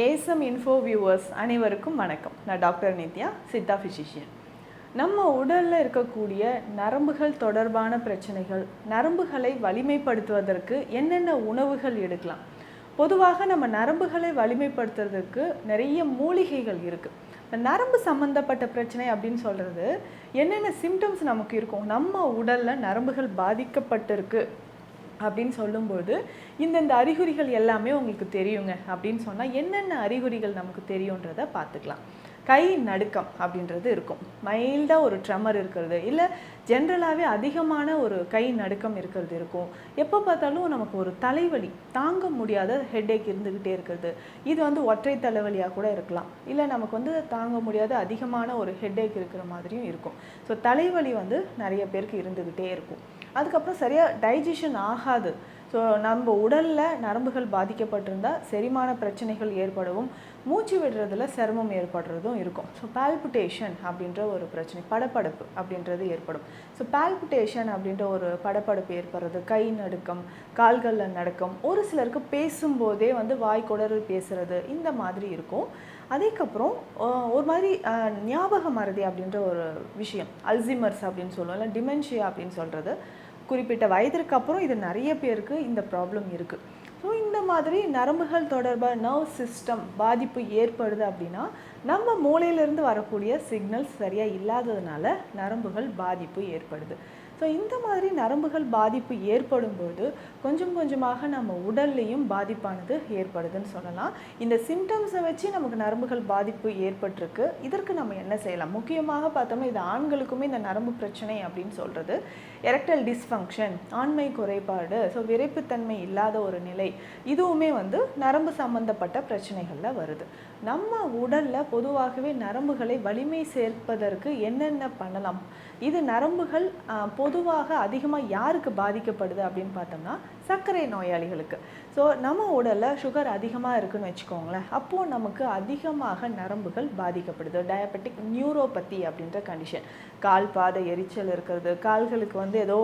ஏசம் info viewers அனைவருக்கும் வணக்கம். நான் டாக்டர் நித்யா சித்தா ஃபிசிஷியன் நம்ம உடலில் இருக்கக்கூடிய நரம்புகள் தொடர்பான பிரச்சனைகள் நரம்புகளை வலிமைப்படுத்துவதற்கு என்னென்ன உணவுகள் எடுக்கலாம்? பொதுவாக நம்ம நரம்புகளை வலிமைப்படுத்துறதுக்கு நிறைய மூலிகைகள் இருக்குது இந்த நரம்பு சம்மந்தப்பட்ட பிரச்சனை அப்படின்னு சொல்கிறது என்னென்ன சிம்டம்ஸ் நமக்கு இருக்கும்? நம்ம உடலில் நரம்புகள் பாதிக்கப்பட்டிருக்கு. அப்படின்னு சொல்லும்போது இந்தந்த அறிகுறிகள் எல்லாமே உங்களுக்கு தெரியுங்க. அப்படின்னு சொன்னால் என்னென்ன அறிகுறிகள் நமக்கு தெரியுன்றதை பார்த்துக்கலாம். கை நடுக்கம் அப்படின்றது இருக்கும். மைல்டாக ஒரு ட்ரெமர் இருக்கிறது. இல்லை ஜென்ரலாகவே அதிகமான ஒரு கை நடுக்கம் இருக்கிறது இருக்கும். எப்போ பார்த்தாலும் நமக்கு ஒரு தலைவலி தாங்க முடியாத ஹெட்டேக் இருந்துக்கிட்டே இருக்கிறது. இது வந்து ஒற்றை தலைவலியாக கூட இருக்கலாம். இல்லை நமக்கு வந்து தாங்க முடியாத அதிகமான ஒரு ஹெட்டேக் இருக்கிற மாதிரியும் இருக்கும். ஸோ தலைவலி வந்து நிறைய பேருக்கு இருந்துக்கிட்டே இருக்கும். அதுக்கப்புறம் சரியாக டைஜஷன் ஆகாது. ஸோ நம்ம உடலில் நரம்புகள் பாதிக்கப்பட்டிருந்தால் செரிமான பிரச்சனைகள் ஏற்படவும் மூச்சு விடுறதுல சிரமம் ஏற்படுறதும் இருக்கும். ஸோ பால்பிட்டேஷன் அப்படின்ற ஒரு பிரச்சனை படப்படப்பு அப்படின்றது ஏற்படும். ஸோ பால்பிட்டேஷன் அப்படின்ற ஒரு படப்படப்பு ஏற்படுறது கை நடுக்கம் கால்களில் நடுக்கம் ஒரு சிலருக்கு பேசும்போதே வந்து வாய் குடறு பேசுறது இந்த மாதிரி இருக்கும். அதுக்கப்புறம் ஒரு மாதிரி ஞாபக மறதி அப்படின்ற ஒரு விஷயம் அல்சிமர்ஸ் அப்படின்னு சொல்லுவோம் இல்லை டிமென்ஷியா அப்படின்னு சொல்கிறது குறிப்பிட்ட வயதிற்கு அப்புறம் இது நிறைய பேருக்கு இந்த ப்ராப்ளம் இருக்குது ஸோ இந்த மாதிரி நரம்புகள் தொடர்பாக நர்வ் சிஸ்டம் பாதிப்பு ஏற்படுது அப்படின்னா நம்ம மூளையிலேருந்து வரக்கூடிய சிக்னல்ஸ் சரியாக இல்லாததுனால நரம்புகள் பாதிப்பு ஏற்படுது. ஸோ இந்த மாதிரி நரம்புகள் பாதிப்பு ஏற்படும்போது கொஞ்சம் கொஞ்சமாக நம்ம உடல்லையும் பாதிப்பானது ஏற்படுதுன்னு சொல்லலாம். இந்த சிம்டம்ஸை வச்சு நமக்கு நரம்புகள் பாதிப்பு ஏற்பட்டிருக்கு. இதற்கு நம்ம என்ன செய்யலாம்? முக்கியமாக பார்த்தோம்னா இது ஆண்களுக்குமே இந்த நரம்பு பிரச்சனை அப்படின்னு சொல்கிறது எரக்டல் டிஸ்ஃபங்க்ஷன் ஆண்மை குறைபாடு ஸோ விரைப்புத்தன்மை இல்லாத ஒரு நிலை. இதுவுமே வந்து நரம்பு சம்பந்தப்பட்ட பிரச்சனைகளில் வருது. நம்ம உடலில் பொதுவாகவே நரம்புகளை வலிமை சேர்ப்பதற்கு என்னென்ன பண்ணலாம்? இது நரம்புகள் பொது பொதுவாக அதிகமாக யாருக்கு பாதிக்கப்படுது அப்படின்னு பார்த்தோம்னா சர்க்கரை நோயாளிகளுக்கு. ஸோ நம்ம உடலில் சுகர் அதிகமாக இருக்குன்னு வச்சுக்கோங்களேன். அப்போது நமக்கு அதிகமாக நரம்புகள் பாதிக்கப்படுது. டயபெட்டிக் நியூரோபதி அப்படின்ற கண்டிஷன் கால் பாத எரிச்சல் இருக்கிறது. கால்களுக்கு வந்து ஏதோ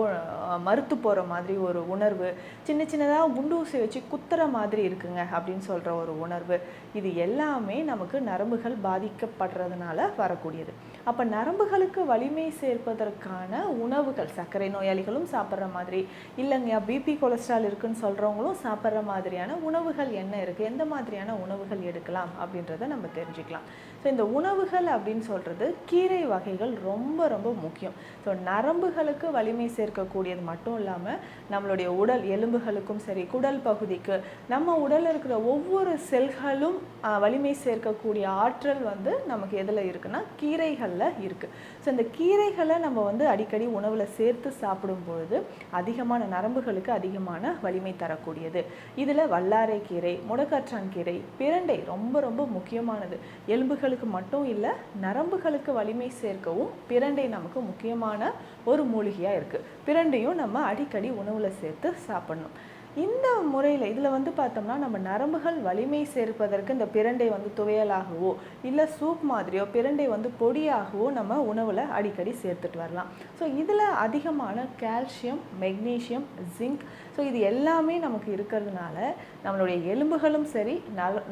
மறுத்து போகிற மாதிரி ஒரு உணர்வு. சின்ன சின்னதாக குண்டூசி வச்சு குத்துற மாதிரி இருக்குங்க அப்படின்னு சொல்கிற ஒரு உணர்வு. இது எல்லாமே நமக்கு நரம்புகள் பாதிக்கப்படுறதுனால வரக்கூடியது. அப்போ நரம்புகளுக்கு வலிமை சேர்ப்பதற்கான உணவுகள் சர்க்கரை நோயாளிகளும் சாப்பிட்ற மாதிரி. இல்லைங்க பிபி கொலஸ்ட்ரால் இருக்குன்னு சொல்கிறவங்களும் சாப்பிட்ற மாதிரியான உணவுகள் என்ன இருக்குது எந்த மாதிரியான உணவுகள் எடுக்கலாம் அப்படின்றத நம்ம தெரிஞ்சுக்கலாம். ஸோ இந்த உணவுகள் அப்படின்னு சொல்கிறது கீரை வகைகள் ரொம்ப ரொம்ப முக்கியம். ஸோ நரம்புகளுக்கு வலிமை சேர்க்கக்கூடியது மட்டும் இல்லாமல் நம்மளுடைய உடல் எலும்புகளுக்கும் சரி குடல் பகுதிக்கு நம்ம உடலில் இருக்கிற ஒவ்வொரு செல்களும் வலிமை சேர்க்கக்கூடிய ஆற்றல் வந்து நமக்கு எதில் இருக்குன்னா கீரைகளில் இருக்குது ஸோ இந்த கீரைகளை நம்ம வந்து அடிக்கடி உணவில் சேர்த்து சாப்பிடும் பொழுது அதிகமான நரம்புகளுக்கு அதிகமான வலிமை தரக்கூடியது. இதில் வல்லாரை கீரை முடக்கற்றான் கீரை பிரண்டை ரொம்ப ரொம்ப முக்கியமானது. எலும்புகளுக்கு மட்டும் இல்லை நரம்புகளுக்கு வலிமை சேர்க்கவும் பிரண்டை நமக்கு முக்கியமான ஒரு மூலிகையாக இருக்குது பிரண்டையும் நம்ம அடிக்கடி உணவில் சேர்த்து சாப்பிடணும். இந்த முறையில் இதில் வந்து பார்த்தோம்னா நம்ம நரம்புகள் வலிமை சேர்ப்பதற்கு இந்த பிரண்டை வந்து துவையலாகவோ இல்லை சூப் மாதிரியோ பிரண்டை வந்து பொடியாகவோ நம்ம உணவில் அடிக்கடி சேர்த்துட்டு வரலாம். ஸோ இதில் அதிகமான கால்சியம் மெக்னீஷியம் ஜிங்க் ஸோ இது எல்லாமே நமக்கு இருக்கிறதுனால நம்மளுடைய எலும்புகளும் சரி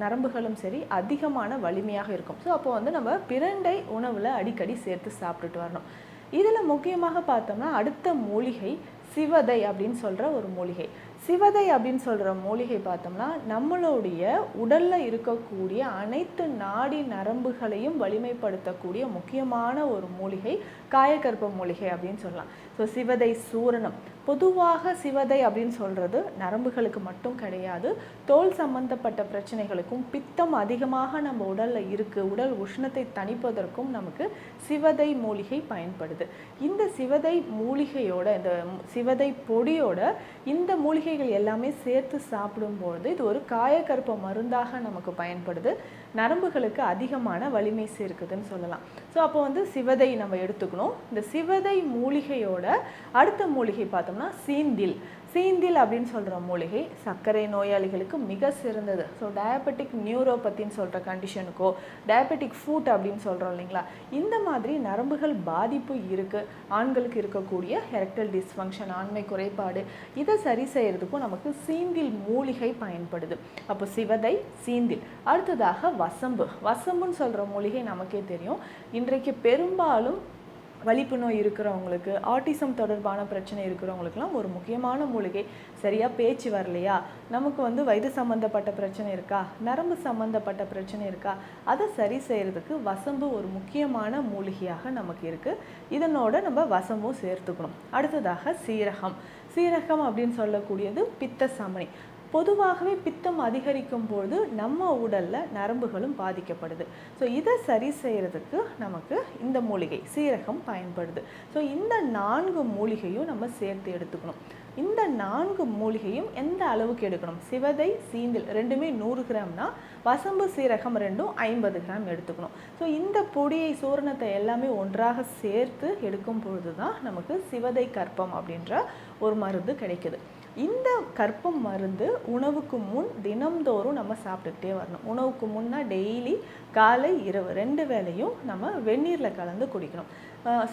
நரம்புகளும் சரி அதிகமான வலிமையாக இருக்கும். ஸோ அப்போ வந்து நம்ம பிரண்டை உணவில் அடிக்கடி சேர்த்து சாப்பிட்டுட்டு வரணும். இதில் முக்கியமாக பார்த்தோம்னா அடுத்த மூலிகை சிவதை அப்படின்னு சொல்கிற ஒரு மூலிகை. சிவதை அப்படின்னு சொல்கிற மூலிகை பார்த்தோம்னா நம்மளுடைய உடலில் இருக்கக்கூடிய அனைத்து நாடி நரம்புகளையும் வலிமைப்படுத்தக்கூடிய முக்கியமான ஒரு மூலிகை காயக்கற்ப மூலிகை அப்படின்னு சொல்லலாம். ஸோ சிவதை சூரணம். பொதுவாக சிவதை அப்படின்னு சொல்கிறது நரம்புகளுக்கு மட்டும் கிடையாது. தோல் சம்பந்தப்பட்ட பிரச்சனைகளுக்கும் பித்தம் அதிகமாக நம்ம உடலில் இருக்குது உடல் உஷ்ணத்தை தணிப்பதற்கும் நமக்கு சிவதை மூலிகை பயன்படுது. இந்த சிவதை மூலிகையோட இந்த சிவதை பொடியோட இந்த மூலிகைகள் எல்லாமே சேர்த்து சாப்பிடும்பொழுது இது ஒரு காயக்கற்ப மருந்தாக நமக்கு பயன்படுது. நரம்புகளுக்கு அதிகமான வலிமை சேர்க்குதுன்னு சொல்லலாம். ஸோ அப்போ வந்து சிவதை நம்ம எடுத்துக்கணும். இந்த சிவதை மூலிகையோட அடுத்த மூலிகை பார்த்தோம்னா சீந்தில். சீந்தில் அப்படின்னு சொல்கிற மூலிகை சர்க்கரை நோயாளிகளுக்கு மிக சிறந்தது. ஸோ டயபெட்டிக் நியூரோபத்தின்னு சொல்கிற கண்டிஷனுக்கோ டயபெட்டிக் ஃபுட் அப்படின்னு சொல்கிறோம் இல்லைங்களா? இந்த மாதிரி நரம்புகள் பாதிப்பு இருக்குது ஆண்களுக்கு இருக்கக்கூடிய ஹெரக்டல் டிஸ்ஃபங்க்ஷன் ஆண்மை குறைபாடு இதை சரி செய்கிறதுக்கும் நமக்கு சீந்தில் மூலிகை பயன்படுது. அப்போ சிவதை சீந்தில். அடுத்ததாக வசம்பு. வசம்புன்னு சொல்கிற மூலிகை நமக்கே தெரியும். இன்றைக்கு பெரும்பாலும் வலிப்பு நோய் இருக்கிறவங்களுக்கு ஆட்டிசம் தொடர்பான பிரச்சனை இருக்கிறவங்களுக்குலாம் ஒரு முக்கியமான மூலிகை. சரியாக பேச்சு வரலையா? நமக்கு வந்து வயது சம்மந்தப்பட்ட பிரச்சனை இருக்கா? நரம்பு சம்மந்தப்பட்ட பிரச்சனை இருக்கா? அதை சரி செய்கிறதுக்கு வசம்பு ஒரு முக்கியமான மூலிகையாக நமக்கு இருக்குது இதனோட நம்ம வசம்பும் சேர்த்துக்கணும். அடுத்ததாக சீரகம். சீரகம் அப்படின்னு சொல்லக்கூடியது பித்த சமனி பொதுவாகவே பித்தம் அதிகரிக்கும் பொழுது நம்ம உடலில் நரம்புகளும் பாதிக்கப்படுது. ஸோ இதை சரி செய்கிறதுக்கு நமக்கு இந்த மூலிகை சீரகம் பயன்படுது. ஸோ இந்த நான்கு மூலிகையும் நம்ம சேர்த்து எடுத்துக்கணும். இந்த நான்கு மூலிகையும் எந்த அளவுக்கு எடுக்கணும்? சிவதை சீந்தில் ரெண்டுமே நூறு கிராம்னா வசம்பு சீரகம் ரெண்டும் ஐம்பது கிராம் எடுத்துக்கணும். ஸோ இந்த பொடியை சூரணத்தை எல்லாமே ஒன்றாக சேர்த்து எடுக்கும் பொழுது தான் நமக்கு சிவதை கற்பம் அப்படின்ற ஒரு மருந்து கிடைக்குது. இந்த கற்பம் மருந்து உணவுக்கு முன் தினம்தோறும் நம்ம சாப்பிட்டுக்கிட்டே வரணும். உணவுக்கு முன்னா டெய்லி காலை இரவு ரெண்டு வேளையும் நம்ம வெந்நீரில் கலந்து குடிக்கணும்.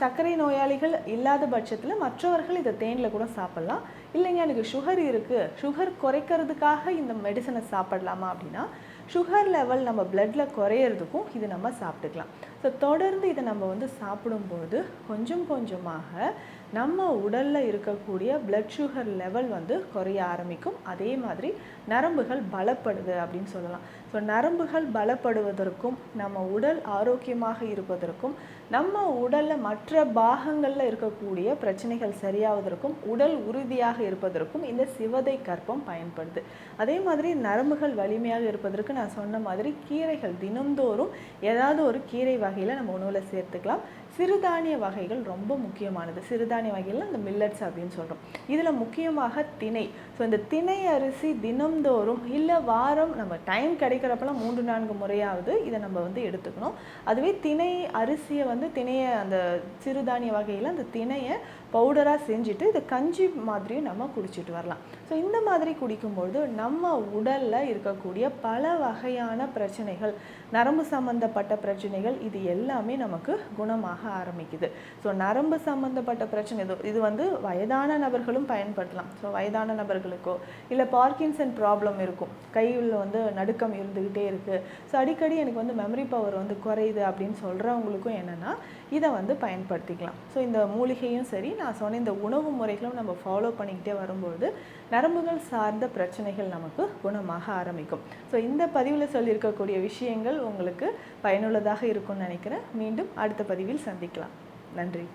சர்க்கரை நோயாளிகள் இல்லாத பட்சத்தில் மற்றவர்கள் இதை தேனில் கூட சாப்பிட்லாம். இல்லைங்க எனக்கு சுகர் இருக்குது சுகர் குறைக்கிறதுக்காக இந்த மெடிசனை சாப்பிடலாமா அப்படின்னா சுகர் லெவல் நம்ம பிளட்டில் குறையிறதுக்கும் இது நம்ம சாப்பிட்டுக்கலாம். ஸோ தொடர்ந்து இதை நம்ம வந்து சாப்பிடும்போது கொஞ்சம் கொஞ்சமாக நம்ம உடலில் இருக்கக்கூடிய பிளட் சுகர் லெவல் வந்து குறைய ஆரம்பிக்கும். அதே மாதிரி நரம்புகள் பலப்படுது அப்படின்னு சொல்லலாம். ஸோ நரம்புகள் பலப்படுவதற்கும் நம்ம உடல் ஆரோக்கியமாக இருப்பதற்கும் நம்ம உடலில் மற்ற பாகங்களில் இருக்கக்கூடிய பிரச்சனைகள் சரியாவதற்கும் உடல் உறுதியாக இருப்பதற்கும் இந்த சிவதை கற்பம் பயன்படுது. அதே மாதிரி நரம்புகள் வலிமையாக இருப்பதற்கு நான் சொன்ன மாதிரி கீரைகள் தினந்தோறும் ஏதாவது ஒரு கீரை வகையில் நம்ம உணவில் சேர்த்துக்கலாம். சிறுதானிய வகைகள் ரொம்ப முக்கியமானது. சிறுதானிய வகையில் இந்த மில்லட்ஸ் அப்படின்னு சொல்கிறோம் இதில் முக்கியமாக திணை. ஸோ இந்த திணை அரிசி தினம்தோறும் இல்லை வாரம் நம்ம டைம் கிடைக்கிறப்பெல்லாம் மூன்று நான்கு முறையாவது இதை நம்ம வந்து எடுத்துக்கணும். அதுவே திணை அரிசியை வந்து திணையை அந்த சிறுதானிய வகையில் அந்த திணையை பவுடராக செஞ்சுட்டு இதை கஞ்சி மாதிரியும் நம்ம குடிச்சிட்டு வரலாம். ஸோ இந்த மாதிரி குடிக்கும்பொழுது நம்ம உடலில் இருக்கக்கூடிய பல வகையான பிரச்சனைகள் நரம்பு சம்மந்தப்பட்ட பிரச்சனைகள் இது எல்லாமே நமக்கு குணமாக ஆரம்பிக்குது. ஸோ நரம்பு சம்மந்தப்பட்ட பிரச்சனை இது இது வந்து வயதான நபர்களும் பயன்படுத்தலாம். ஸோ வயதான நபர்களுக்கோ இல்லை பார்க்கின்சன் ப்ராப்ளம் இருக்கும். கையில் வந்து நடுக்கம் இருந்துக்கிட்டே இருக்குது ஸோ அடிக்கடி எனக்கு வந்து மெமரி பவர் வந்து குறையுது அப்படின்னு சொல்கிறவங்களுக்கும் என்னென்னா இதை வந்து பயன்படுத்திக்கலாம். ஸோ இந்த மூலிகையும் சரி நான் சொன்ன இந்த உணவு முறைகளும் நம்ம ஃபாலோ பண்ணிக்கிட்டே வரும்பொழுது நரம்புகள் சார்ந்த பிரச்சனைகள் நமக்கு குணமாக ஆரம்பிக்கும். ஸோ இந்த பதிவில் சொல்லியிருக்கக்கூடிய விஷயங்கள் உங்களுக்கு பயனுள்ளதாக இருக்கும்னு நினைக்கிறேன். மீண்டும் அடுத்த பதிவில் சந்திக்கலாம். நன்றி.